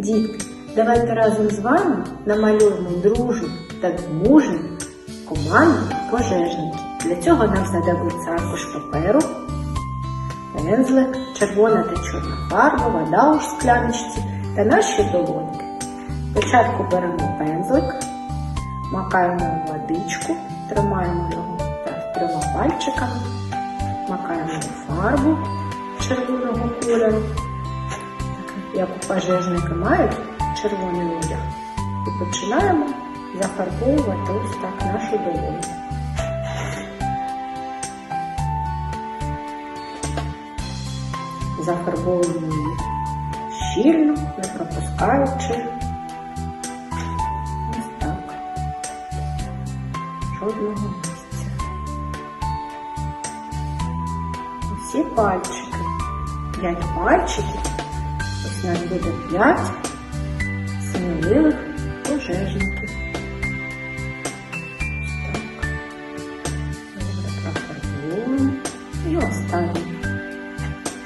Дітки, давайте разом з вами намалюємо дружну та дружну команду пожежників. Для цього нам знадобиться аркуш паперу, пензлик, червона та чорна фарба, вода у скляночці та наші долоньки. Спочатку беремо пензлик, макаємо в водичку, тримаємо його так, трьома пальчиками, макаємо у фарбу червоного кольору, як пожежники мають червоний одяг. І починаємо зафарбовувати ось так нашу долоньку. Зафарбовуємо її щільно, не пропускаючи. Ось так. Жодного місця. Усі пальчики. П'ять пальчиків. Нас буде п'ять сміливих пожежників. Добре профарбуємо. І останній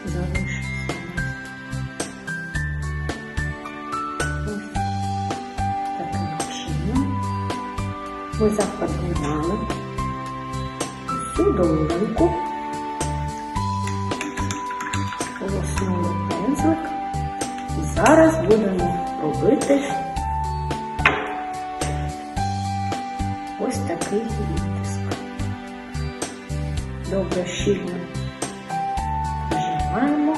залишився. Ось таким чином ми зафарбували всю долоньку, полоснули пензлик зараз будемо робити ось такий відтиск. Добре щільно прижимаємо.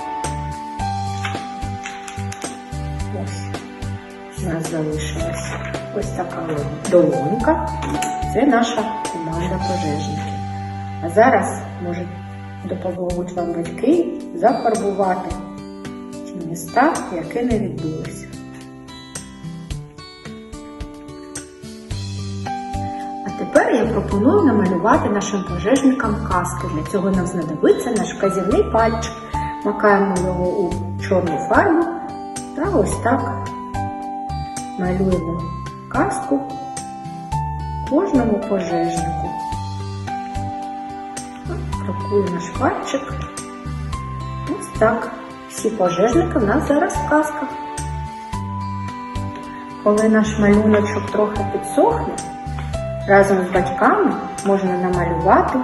Ось у нас залишилась ось така долонька. Це наша команда пожежників. А зараз може допоможуть вам батьки зафарбувати ті міста, які не відбулися. А тепер я пропоную намалювати нашим пожежникам каски. Для цього нам знадобиться наш казівний пальчик. Макаємо його у чорну фарбу та ось так малюємо каску кожному пожежнику. Крокує наш пальчик. Ось так. Всі пожежники в нас зараз в касках. Коли наш малюночок трохи підсохне, разом з батьками можна намалювати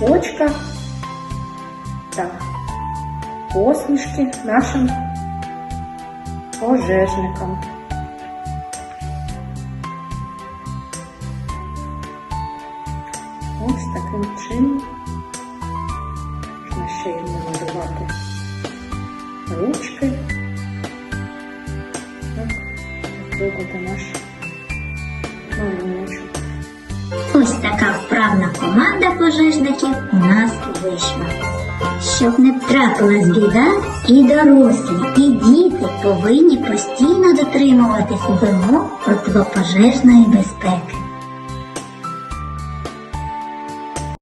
очка та посмішки нашим пожежникам. Ось таким чином можна ще й намалювати ручки. Так, зробити наш малюночок. Ось така вправна команда пожежників у нас вийшла. Щоб не трапилась біда, і дорослі, і діти повинні постійно дотримуватись вимог протипожежної безпеки.